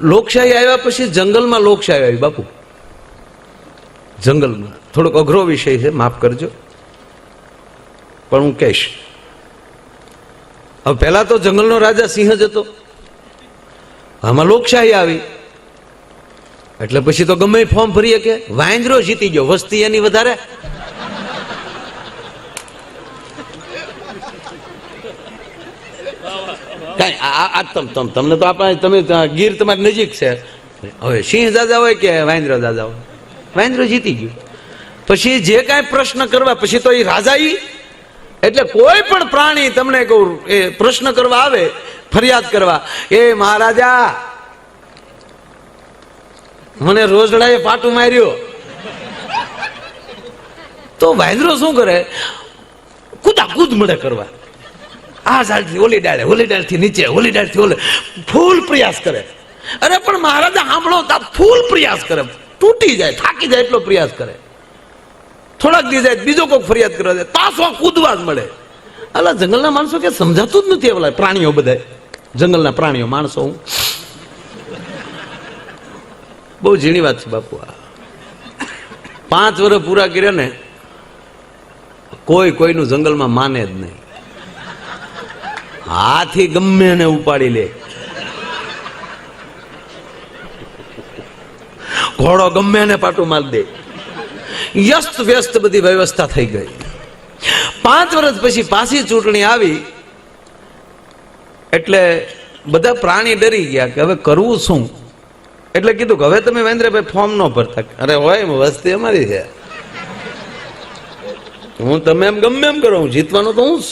લોકશાહી આવ્યા પછી જંગલમાં લોકશાહી આવી, બાપુ. જંગલમાં. થોડોક અઘરો વિષય છે, માફ કરજો. પણ હું કહીશ. હવે પહેલા તો જંગલનો રાજા સિંહ જ હતો. આમાં લોકશાહી આવી. એટલે પછી તો ગમે ફોર્મ ભરીએ કે વાંદરો જીતી ગયો, વસ્તી એની વધારે કાંઈ, આ તમ તમને તો આપણે, તમે ગીર તમારી નજીક છે. હવે સિંહ દાદા હોય કે વાંદરો દાદા હોય? વાંદરો જીતી ગયું. પછી જે કાંઈ પ્રશ્ન કરવા, પછી તો એ રાજા ઈ. એટલે કોઈ પણ પ્રાણી તમને કહું, એ પ્રશ્ન કરવા આવે, ફરિયાદ કરવા, એ મહારાજા, મને રોજડાએ પાટું માર્યો. તો વાંદરો શું કરે? કુદા કૂદ મળે કરવા. આ ઝાડથી ઓલી ડાળે ઓલી ડાળથી નીચે ઓલી ડાળથી ઓલે ફૂલ પ્રયાસ કરે. અરે, પણ મહારાજા, સાંભળો ફૂલ પ્રયાસ કરે. તૂટી જાય, થાકી જાય એટલો પ્રયાસ કરે. થોડાક દી જાય, બીજો કોઈક ફરિયાદ કરવા જાય, પાછો કૂદવા જ મળે. અલા, જંગલના માણસો કે સમજાતું જ નથી ઓલા પ્રાણીઓ બધા જંગલના પ્રાણીઓ, માણસો હું. બહુ ઝીણી વાત છે બાપુ આ. પાંચ વર્ષ પૂરા કર્યા ને, કોઈ કોઈનું જંગલમાં માને જ નહીં. હાથી ગમે એને ઉપાડી લે. ઘોડો ગમે એને પાટું મારી દે. વ્યસ્ત વ્યસ્ત બધી વ્યવસ્થા થઈ ગઈ. પાંચ વર્ષ પછી પાછી ચૂંટણી આવી. એટલે બધા પ્રાણી ડરી ગયા કે હવે કરવું શું? એટલે કીધું કે હવે તમે વેન્દ્રભાઈ ફોર્મ ન ભરતા. અરે હોય વસ્તી અમારી છે. હું તમે એમ ગમે એમ કરો, હું જીતવાનો તો હું જ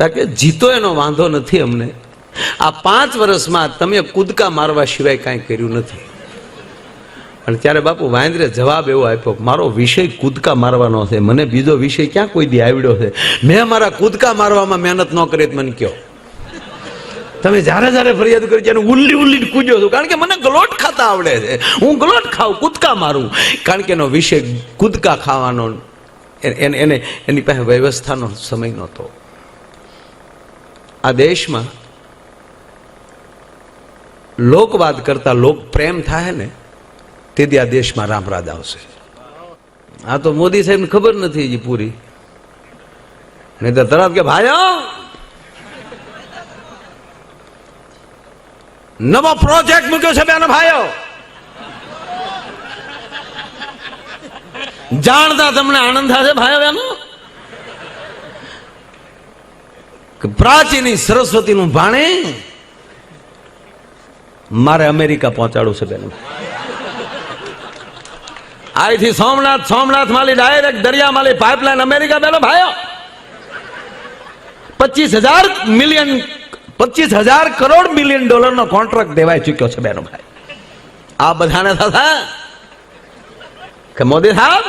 સૌ કે જીતો એનો વાંધો નથી અમને. આ પાંચ વર્ષમાં તમે કૂદકા મારવા સિવાય કાંઈ કર્યું નથી. અને ત્યારે બાપુ વાંદરે જવાબ એવો આપ્યો, મારો વિષય કૂદકા મારવાનો છે. મને બીજો વિષય ક્યાં કોઈ દી આવડ્યો છે? મેં મારા કૂદકા મારવામાં મહેનત ન કરી મને કયો? તમે જ્યારે જ્યારે ફરિયાદ કરી ત્યારે ઉલ્લી ઉલ્લી કૂદ્યો છું. કારણ કે મને ગલોટ ખાતા આવડે છે. હું ગલોટ ખાઉં, કૂદકા મારું. કારણ કે એનો વિષય કૂદકા ખાવાનો એને, એની પાસે વ્યવસ્થાનો સમય નહોતો. આ દેશમાં લોકવાદ કરતા લોક પ્રેમ થાય ને, તેથી આ દેશમાં રામરાજ આવશે. આ તો મોદી સાહેબને ખબર નથી હજી પૂરી. નહીં તો તરત કે, ભાઈઓ! નવો પ્રોજેક્ટ મૂક્યો છે બેનો ભાઈઓ. જાણતા તમને આનંદ થશે ભાઈઓ બહેનો કે પ્રાચીની સરસ્વતીનું ભાણે મારે અમેરિકા પહોંચાડવું છે બેન. અહીંથી સોમનાથ સોમનાથ માલી ડાયરેક્ટ દરિયા માલી પાઇપલાઇન અમેરિકા બેનો ભાઈઓ. પચીસ હજાર મિલિયન, પચીસ હજાર કરોડ મિલિયન ડોલરનો કોન્ટ્રાક્ટ દેવાઈ ચૂક્યો છે બેનો ભાઈ. આ બધાને થતા કે મોદી સાહેબ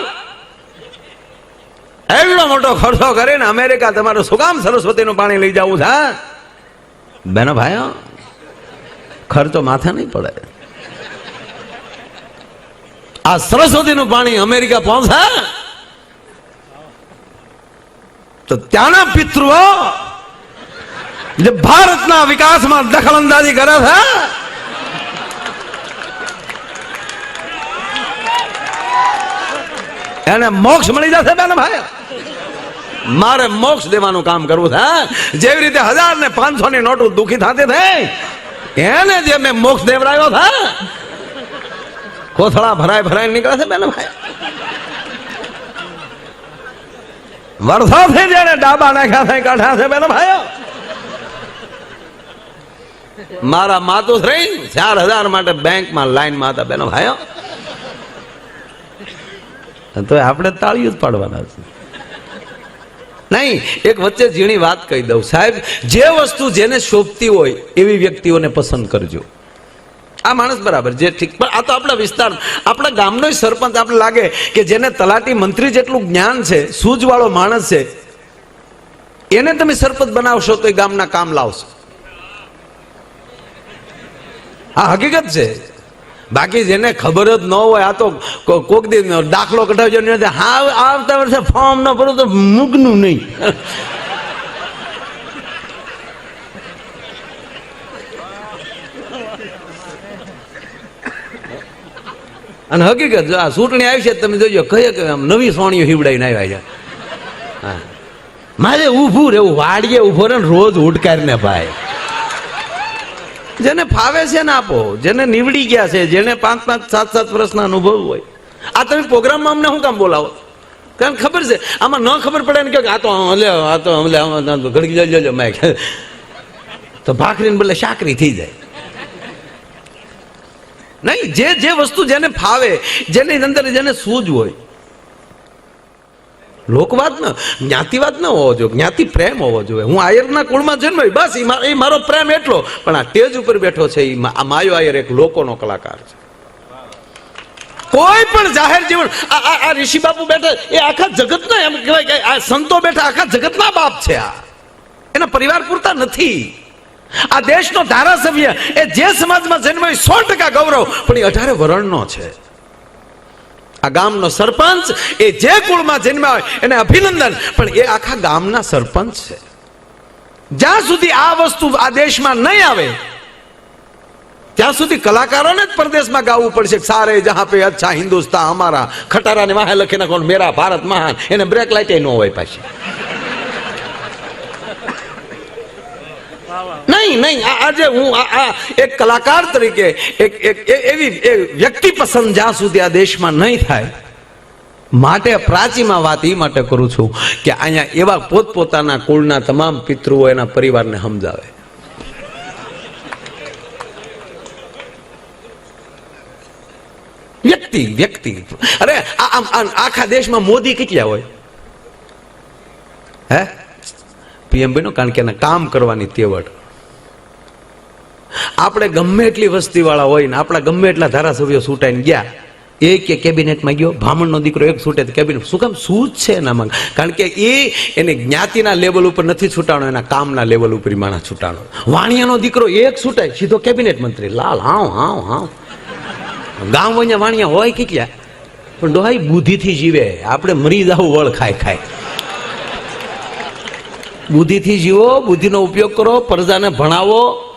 એટલો મોટો ખર્ચો કરીને અમેરિકા તમારું શું સરસ્વતીનું પાણી લઈ જવું છે બેનો ભાઈઓ, ખર્ચો માથે નહીં પડે. આ સરસ્વતીનું પાણી અમેરિકા પહોંચે? તો ત્યાંના પિતૃઓ, જે ભારતના વિકાસમાં દખલ અંદાજી કરે છે, એને મોક્ષ મળી જશે બેન ભાઈ મારે મોક્ષ દેવાનું કામ કરવું છે જેવી રીતે હજાર ને પાંચસો ની નોટો દુખી થતી થઈ, એને જે મેં મોક્ષ દેવરાયો છે કોથળા ભરાય ભરાય નીકળે છે બેન ભાઈ? વર્ષોથી જેને ડાબા નાખ્યા છે, કાઢ્યા છે બેન ભાઈઓ? મારા માતુશ્રી ચાર હજાર માટે બેંકમાં લાઈનમાં હતા બેનો ભાઈઓ. તો આપણે તાળીઓ જ પાડવાના છે. નહીં, એક વચ્ચે ઝીણી વાત કહી દઉં. સાહેબ, જે વસ્તુ જેને શોભતી હોય, એવી વ્યક્તિઓને પસંદ કરજો. આ માણસ બરાબર જે ઠીક. પણ આ તો આપણા વિસ્તાર, આપણા ગામનો સરપંચ આપણે લાગે કે જેને તલાટી મંત્રી જેટલું જ્ઞાન છે, સૂઝવાળો માણસ છે, એને તમે સરપંચ બનાવશો તો એ ગામના કામ લાવશો. આ હકીકત છે. બાકી જેને ખબર જ ન હોય, આ તો કોક દી દાખલો કઢાવજો નહીં હા, આવતા વર્ષે ફોર્મ ન ભરું તો મૂકનું નહીં. અને હકીકત આ ચૂંટણી આવી છે, તમે જોજો કઈ કે આમ નવી સોણીઓ હિવડાઈને આવ્યા છે. હા. મારે ઊભું રહેવું, વાડીએ ઊભો રહે રોજ ઉડકારીને ભાઈ. જેને ફાવે છે ને આપો, જેને નીવડી ગયા છે, જેને પાંચ પાંચ સાત સાત વર્ષના અનુભવ હોય. આ તમે પ્રોગ્રામમાં અમને શું કામ બોલાવો? કારણ ખબર છે, આમાં ન ખબર પડે ને કે આ તો લે, આ તો લે ઘડી જજો મેં તો ભાખરીને બદલે શાકરી થઈ જાય. નહીં, જે જે વસ્તુ જેને ફાવે, જેની અંદર જેને સૂઝ હોય લોકવાદ ન, જ્ઞાતિવાદ ન હોવો જોઈએ, જ્ઞાતિ પ્રેમ હોવો જોઈએ. હું આયરના કુળમાં જન્મ્યો, બસ એ મારો પ્રેમ એટલો, પણ આ ટેજ ઉપર બેઠો છે એ માયો આયર એક લોકોનો કલાકાર છે. કોઈ પણ જાહેર જીવન, આ ઋષિ બાપુ બેઠા, એ આખા જગતના એમ કહેવાય કે આ સંતો બેઠા આખા જગતના બાપ છે આ. એના પરિવાર પૂરતા નથી. આ દેશનો ધારાસભ્ય, એ જે સમાજમાં જન્મ્યો સો ટકા ગૌરવ, પણ એ અઢારે વરણનો છે. આ ગામનો સરપંચ એ જે કુળમાં જન્મ્યા હોય એને અભિનંદન. પણ એ આખા ગામના સરપંચ છે. જ્યાં સુધી આ વસ્તુ આ દેશમાં નહીં આવે, ત્યાં સુધી કલાકારોને જ પરદેશમાં ગાવું પડશે સારે જહાં પે અચ્છા હિન્દુસ્તા અમારા ખટારાને વાહે લખી નાખો મેરા ભારત મહાન, એને બ્રેક લાઇટ ન હોય પાછી. નહીં નહીં આજે હું આ એક કલાકાર તરીકે એક એક એવી વ્યક્તિ પસંદ જ્યાં સુધી આ દેશમાં નહીં થાય, માટે પ્રાચીમાં વાત એ માટે કરું છું કે અહીંયા એવા પોતપોતાના કુળના તમામ પિતૃઓ એના પરિવારને સમજાવે. વ્યક્તિ વ્યક્તિ. અરે આખા દેશમાં મોદી કેટલા હોય? હે? પીએમ બન્યો કારણ કે એને કામ કરવાની તેવડ. આપણે ગમે એટલી વસ્તીવાળા હોય ને આપણા ગમે એટલા ધારાસભ્યો છૂટાઈને ગયા, એક કે કેબિનેટમાં ગયો, બ્રાહ્મણનો દીકરો એક છૂટે કેબિનેટ, શું કામ શું છે એનામાં કારણ કે એ એને જ્ઞાતિના લેવલ ઉપર નથી છૂટાણો, એના કામના લેવલ ઉપર માણસ છૂટાણો. વાણિયાનો દીકરો એક છૂટાય સીધો કેબિનેટ મંત્રી. લાલ, હાવ હાવ હાવ. ગામ વણ્યા વાણિયા હોય કેટલા પણ ડોહાઈ બુદ્ધિથી જીવે. આપણે મરી જાવ, વળ ખાય ખાય. બુદ્ધિથી જીવો, બુદ્ધિનો ઉપયોગ કરો, પ્રજાને ભણાવો.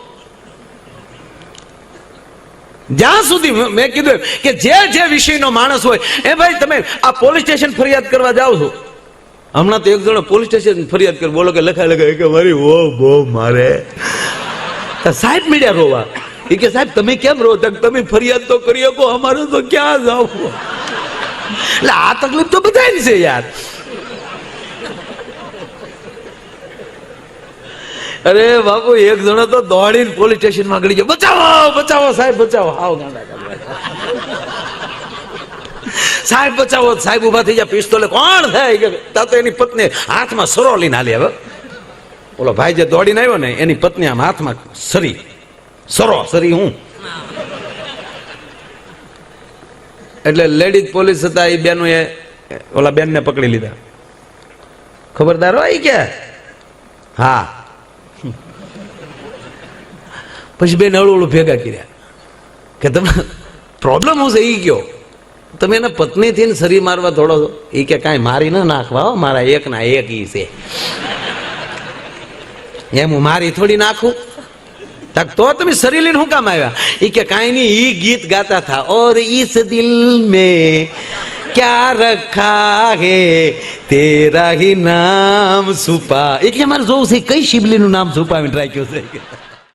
જ્યાં સુધી મેં- કીધું કે જે જે વિષયનો માણસ હોય, એ ભાઈ તમે આ પોલીસ સ્ટેશન ફરિયાદ કરવા જાઓ છો. હમણાં તો એક જણો પોલીસ સ્ટેશન ફરિયાદ કરી, બોલો કે લખાય લખાય કે મારી ઓ બો મારે. સાહેબ મીડિયા રોવા. એ કે સાહેબ, તમે કેમ રો તો તમે ફરિયાદ તો કરી શકો, અમારું તો ક્યાં જાવ? એટલે આ તકલીફ તો બધાને છે યાર. અરે બાપુ, એક જણો તો દોડીને પોલીસ સ્ટેશનમાં ગળી ગયો. બચાવો બચાવો, સાહેબ, બચાવો. આવ. સાહેબ, બચાવો. સાહેબ ઊભા થઈ ગયા, પિસ્તોલે કોણ થાય તા તો એની પત્ની હાથમાં સરો લઈને હાલી હવે. ઓલો ભાઈ જે દોડીને આવ્યો ને, એની પત્ની આમ હાથમાં સરી. સરો, સરી હું? એટલે લેડીઝ પોલીસ હતા એ બેનો એ, ઓલા બેનને પકડી લીધા. ખબરદાર હોય કે? હા. પછી બે નળોળું ભેગા કર્યા. કે તમે પ્રોબ્લેમ હું એ ગયો તમે એના પત્નીથી ને શરીર મારવા થોડો એ કે કાંઈ મારી ના નાખવા મારા એક ના એક ઈ છે. એમ હું મારી થોડી નાખું? તો તમે શરીર લઈને શું કામ આવ્યા? એ કે કાંઈ નહીં એ ગીત ગાતા થા. ઓર ઈસ દિલ મે ક્યા રખા હે? તેરા હી નામ છુપા. એટલે મારે જોવું છે કઈ શિબલીનું નામ છુપાવીને રાખ્યું છે?